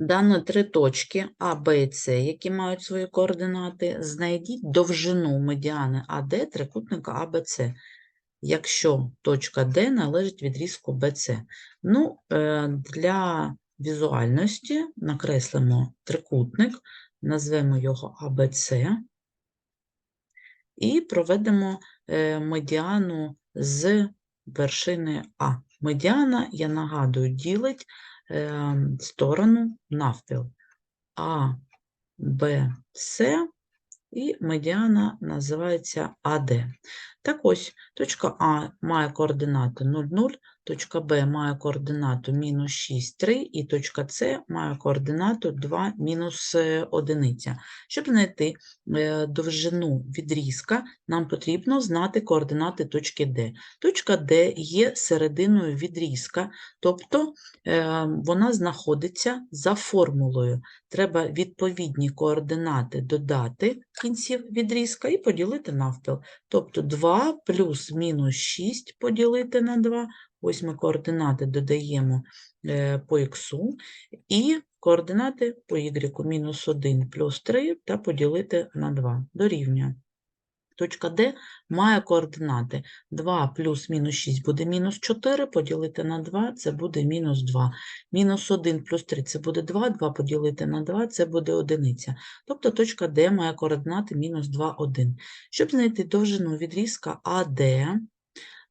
Дано три точки А, Б і С, які мають свої координати. Знайдіть довжину медіани АД трикутника АБЦ, якщо точка Д належить відрізку БЦ. Ну, е, для візуальності накреслимо трикутник, назвемо його АБЦ і проведемо е, медіану з вершини А. Медіана, я нагадую, ділить е, сторону навпіл. А, Б, С і медіана називається АД. Так ось, точка А має координати 0, 0, точка Б має координату мінус 6, 3, і точка С має координату 2, мінус 1. Щоб знайти е, довжину відрізка, нам потрібно знати координати точки Д. Точка Д є серединою відрізка, тобто е, вона знаходиться за формулою. Треба відповідні координати додати кінців відрізка і поділити навпіл. Тобто 2 плюс мінус 6 поділити на 2. Ось ми координати додаємо е, по х і координати по y мінус 1 плюс 3 та поділити на 2. Дорівнює. Точка Д має координати 2 плюс мінус 6 буде мінус 4, поділити на 2 це буде мінус 2. Мінус 1 плюс 3 це буде 2, 2 поділити на 2 це буде одиниця. Тобто точка Д має координати мінус 2, 1. Щоб знайти довжину відрізка АД,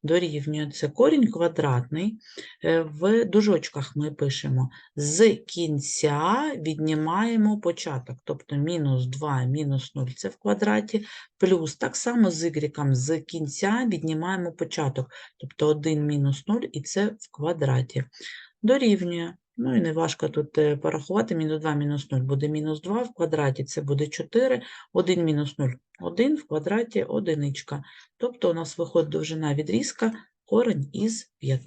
дорівнює це корінь квадратний. Е, В дужочках ми пишемо з кінця віднімаємо початок, тобто мінус 2, мінус 0 це в квадраті, плюс так само з y з кінця віднімаємо початок, тобто 1 мінус 0 і це в квадраті. Дорівнює. Ну і неважко тут е, порахувати, мінус 2 мінус 0 буде мінус 2 в квадраті, це буде 4, 1 мінус 0, 1 в квадраті одиничка. Тобто у нас виходить довжина відрізка корень із 5.